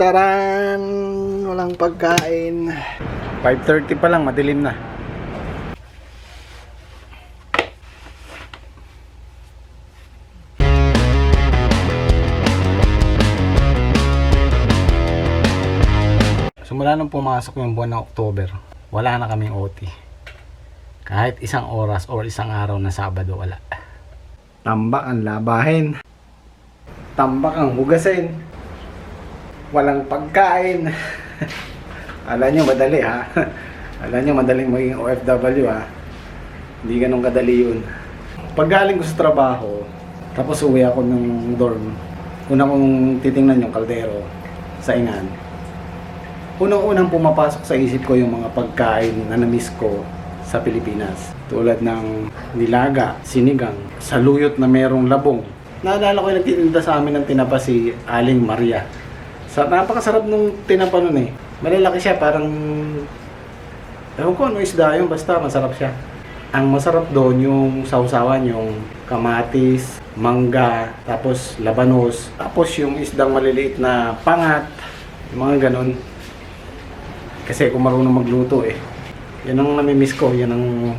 Taran! Walang pagkain. 5.30 pa lang, madilim na. Simula nung pumasok yung buwan ng October, wala na kaming OT. Kahit isang oras or isang araw na Sabado, wala. Tambak ang labahin. Tambak ang hugasin. Walang pagkain. Alam nyo, madali ha. Alam nyo, madaling maging OFW ha. Hindi ganun kadali yun. Pag galing ko sa trabaho, tapos uwi ako ng dorm, una kong titingnan yung kaldero sa ingan. Unang-unang pumapasok sa isip ko yung mga pagkain na namiss ko sa Pilipinas. Tulad ng nilaga, sinigang, saluyot na merong labong. Naalala ko yung nagtitinda sa amin ng tinapa si Aling Maria. Sa, napakasarap nung tinapa nun eh. Malalaki siya, parang... Ewan ko ano isda yun, basta masarap siya. Ang masarap doon yung sausawan, yung kamatis, mangga, tapos labanos, tapos yung isdang maliliit na pangat, yung mga ganon. Kasi ako marunong magluto eh. Yan ang namimiss ko, yan ang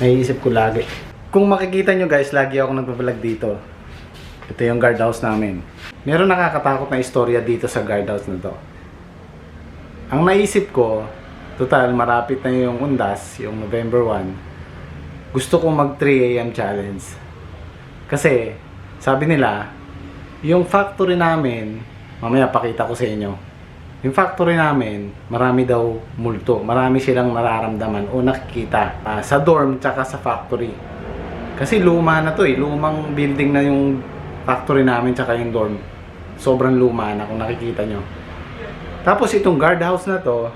naiisip ko lagi. Kung makikita nyo guys, lagi ako nagbablog dito. Ito yung guardhouse namin. Meron nakakatakot na istorya dito sa guardhouse na to. Ang naisip ko, total marapit na yung undas, yung November 1. Gusto ko mag 3 AM challenge. Kasi, sabi nila, yung factory namin, mamaya pakita ko sa inyo. Yung factory namin, marami daw multo. Marami silang nararamdaman o nakikita ah, sa dorm tsaka sa factory. Kasi luma na to eh. Lumang building na yung factory namin tsaka yung dorm. Sobrang luma na kung nakikita nyo. Tapos itong guardhouse na to,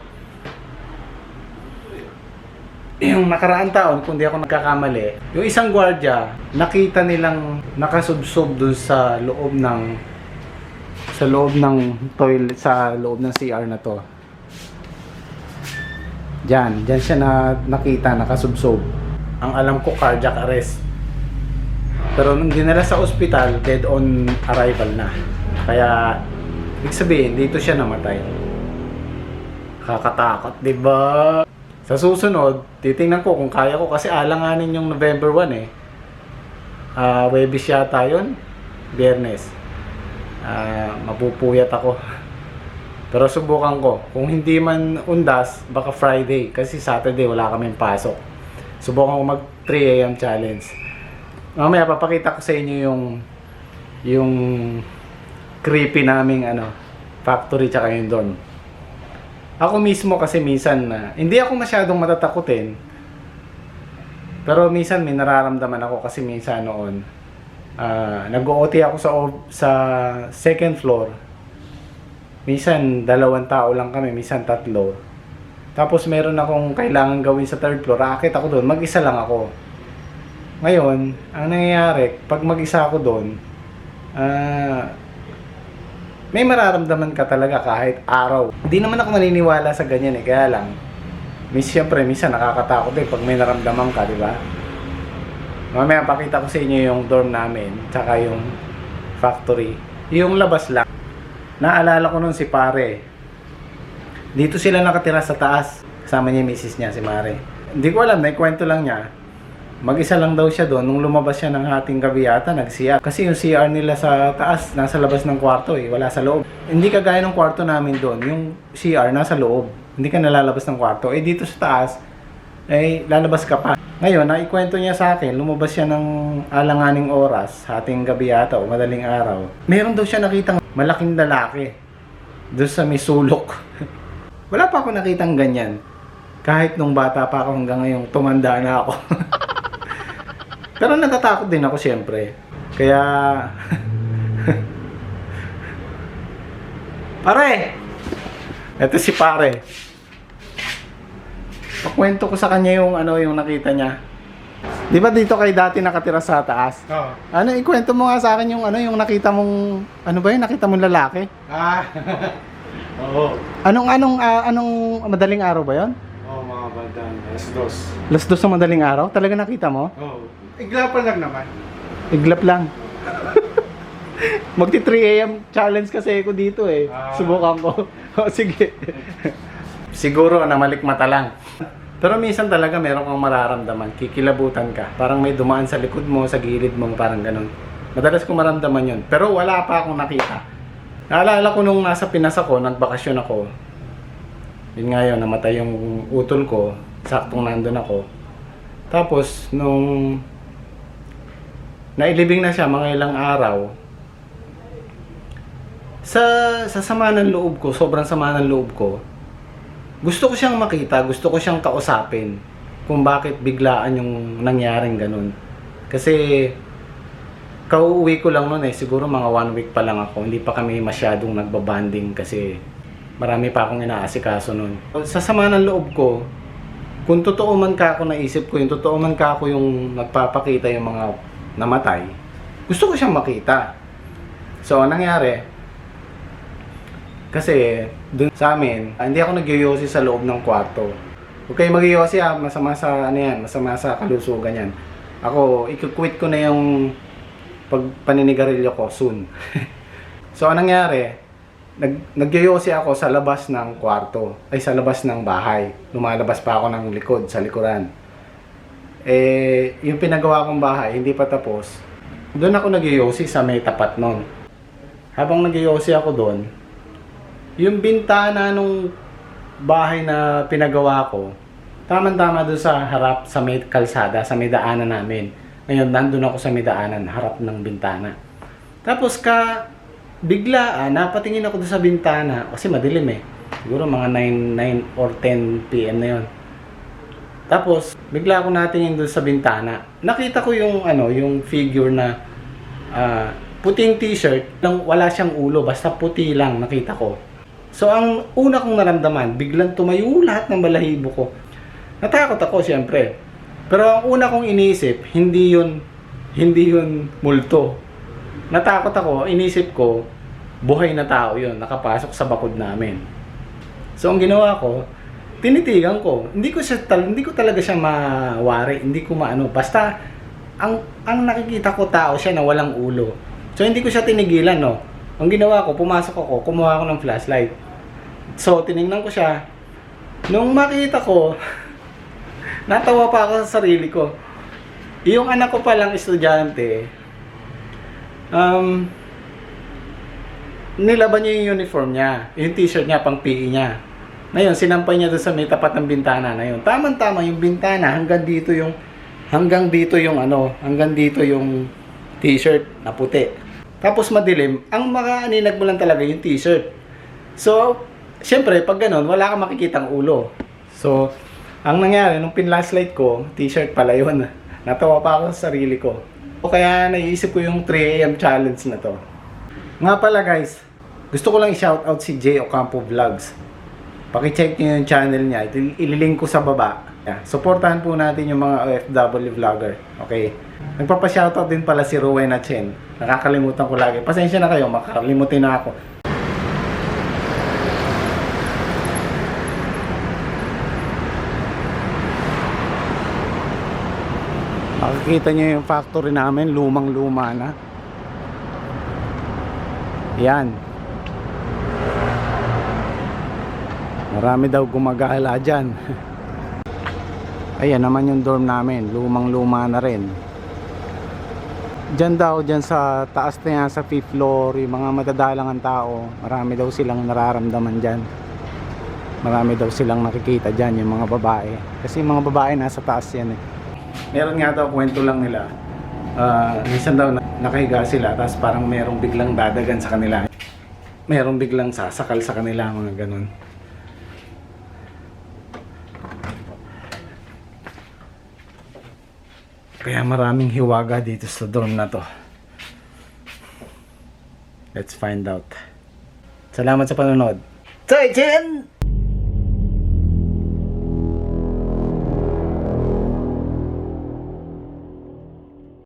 yung nakaraan taon, kung di ako nagkakamali, yung isang gwardiya, nakita nilang nakasubsob dun sa loob ng sa loob ng toilet, sa loob ng CR na to. Diyan, diyan siya na nakita, nakasubsob. Ang alam ko, cardiac arrest. Pero nung dinala sa ospital, dead on arrival na. Kaya, ibig sabihin, dito siya namatay. Kakatakot, di ba? Sa susunod, titingnan ko kung kaya ko kasi alanganin yung November 1 eh. Ah, Webis yata yun. Biyernes. Ah, mapupuyat ako. Pero subukan ko. Kung hindi man undas, baka Friday. Kasi Saturday wala kaming pasok. Subukan ko mag 3 a.m. challenge. Mamaya papakita ko sa inyo yung yung creepy naming ano, factory tsaka yung doon. Ako mismo kasi minsan na hindi ako masyadong matatakutin. Pero minsan may nararamdaman ako kasi minsan noon ah nag-OT ako sa sa second floor. Minsan dalawang tao lang kami, minsan tatlo. Tapos meron akong kailangan gawin sa third floor. Akit ako doon, mag-isa lang ako. Ngayon, ang nangyayari, pag mag-isa ako doon, ah may mararamdaman ka talaga kahit araw. Hindi naman ako naniniwala sa ganyan eh, kaya lang, mis siyempre, minsan nakakatakot eh pag may naramdaman ka, di ba? Mamaya pakita ko sa inyo yung dorm namin, tsaka yung factory. Yung labas lang. Naalala ko nun si pare. Dito sila nakatira sa taas. Kasama niya yung misis niya, si Mare. Hindi ko alam, naikwento lang niya. Mag-isa lang daw siya doon. Nung lumabas siya ng hating gabi yata, nag-CR. Kasi yung CR nila sa taas, nasa labas ng kwarto eh. Wala sa loob. Hindi kagaya ng kwarto namin doon. Yung CR nasa loob. Hindi ka nalalabas ng kwarto. Eh dito sa taas, eh lalabas ka pa. Ngayon, naikwento niya sa akin, lumabas siya ng alanganing oras, hating gabi yata o madaling araw. Meron daw siya nakitang malaking lalaki doon sa may sulok. Wala pa ako nakitang ganyan. Kahit nung bata pa ako hanggang ngayon, tumanda na ako. Pero natatakot din ako siyempre. Kaya... pare! Ito si pare. Pakwento ko sa kanya yung ano yung nakita niya. Di ba dito kay dati nakatira sa taas? Oo. Ano, ikwento mo nga sa akin yung ano yung nakita mong ano ba yun? Nakita mong lalaki? Ah. Oo. Anong anong ah, anong madaling araw ba 'yon? Oo, mga bandang alas dos. Las dos ng madaling araw? Talaga nakita mo? Oo. Iglapan lang naman. Iglap lang. Magti 3 a.m. challenge kasi ako dito eh. Ah. Subukan ko. o sige. Siguro na malikmata lang. Pero minsan talaga meron kang mararamdaman. Kikilabutan ka. Parang may dumaan sa likod mo, sa gilid mo, parang ganun. Madalas ko maramdaman yun. Pero wala pa akong nakita. Naalala ko nung nasa Pinas ako, nagbakasyon ako. Yun nga yun, namatay yung utol ko. Saktong nandun ako. Tapos, nung nailibing na siya mga ilang araw, sa, sa sama ng loob ko, sobrang sama ng loob ko, gusto ko siyang makita, gusto ko siyang kausapin kung bakit biglaan yung nangyaring ganun. Kasi, kauuwi ko lang noon eh, siguro mga one week pa lang ako, hindi pa kami masyadong nagbabanding kasi marami pa akong inaasikaso noon. Sa sama ng loob ko, kung totoo man ka ako naisip ko, yung totoo man ka ako yung nagpapakita yung mga namatay, gusto ko siyang makita. So, anong nangyari, kasi dun sa amin, ah, hindi ako nagyoyosi sa loob ng kwarto. Huwag kayo magyoyosi ah, masama sa ano yan, masama sa kalusugan yan. Ako, i-quit ko na yung pag paninigarilyo ko soon. so anong nangyari? Nag nagyoyosi ako sa labas ng kwarto, ay sa labas ng bahay. Lumalabas pa ako ng likod, sa likuran. Eh, yung pinagawa kong bahay, hindi pa tapos. Doon ako nagyoyosi sa may tapat nun. Habang nagyoyosi ako doon, yung bintana nung bahay na pinagawa ko, tama-tama doon sa harap sa may kalsada, sa may daanan namin. Ngayon, nandun ako sa may daanan, harap ng bintana. Tapos ka, biglaan, napatingin ako doon sa bintana, kasi madilim eh. Siguro mga 9, 9 or 10 p.m. na yon. Tapos, bigla ako natingin doon sa bintana. Nakita ko yung, ano, yung figure na ah, puting t-shirt, lang wala siyang ulo, basta puti lang nakita ko. So, ang una kong naramdaman, biglang tumayo lahat ng balahibo ko. Natakot ako, siyempre. Pero ang una kong iniisip, hindi yun, hindi yun multo. Natakot ako, inisip ko, buhay na tao yun, nakapasok sa bakod namin. So, ang ginawa ko, tinitigan ko. Hindi ko siya tal- hindi ko talaga siya mawari, hindi ko maano. Basta ang ang nakikita ko tao siya na walang ulo. So hindi ko siya tinigilan, no. Ang ginawa ko, pumasok ako, kumuha ako ng flashlight. So tiningnan ko siya. Nung makita ko, natawa pa ako sa sarili ko. Yung anak ko palang estudyante, um, nilaban niya yung uniform niya, yung t-shirt niya, pang PE niya. Ngayon, sinampay niya doon sa may tapat ng bintana na yun. Tama-tama yung bintana, hanggang dito yung, hanggang dito yung ano, hanggang dito yung t-shirt na puti. Tapos madilim, ang makaaninag mo lang talaga yung t-shirt. So, syempre, pag ganun, wala kang makikitang ulo. So, ang nangyari, nung pinlashlight ko, t-shirt pala yun. Natawa pa ako sa sarili ko. O kaya naisip ko yung 3am challenge na to. Nga pala guys, gusto ko lang i-shoutout si Jay Ocampo Vlogs. Paki-check niyo yung channel niya. Il- Ililink ko sa baba. Yeah. Supportahan po natin yung mga OFW vlogger. Okay? Nagpapa-shoutout din pala si Rowena Chen. Nakakalimutan ko lagi. Pasensya na kayo, makakalimutin na ako. Makikita niyo yung factory namin, lumang-luma na. Yan. Marami daw gumagala dyan. Ayan naman yung dorm namin, lumang-luma na rin. Diyan daw, diyan sa taas na yan, sa fifth floor, yung mga madadalang ang tao, marami daw silang nararamdaman dyan. Marami daw silang nakikita dyan, yung mga babae. Kasi mga babae nasa taas yan eh. Meron nga daw, kwento lang nila. Ah, minsan daw na- nakahiga sila, tapos parang merong biglang dadagan sa kanila. Merong biglang sasakal sa kanila, mga ganun. Kaya maraming hiwaga dito sa dorm na to. Let's find out. Salamat sa panonood. 再见!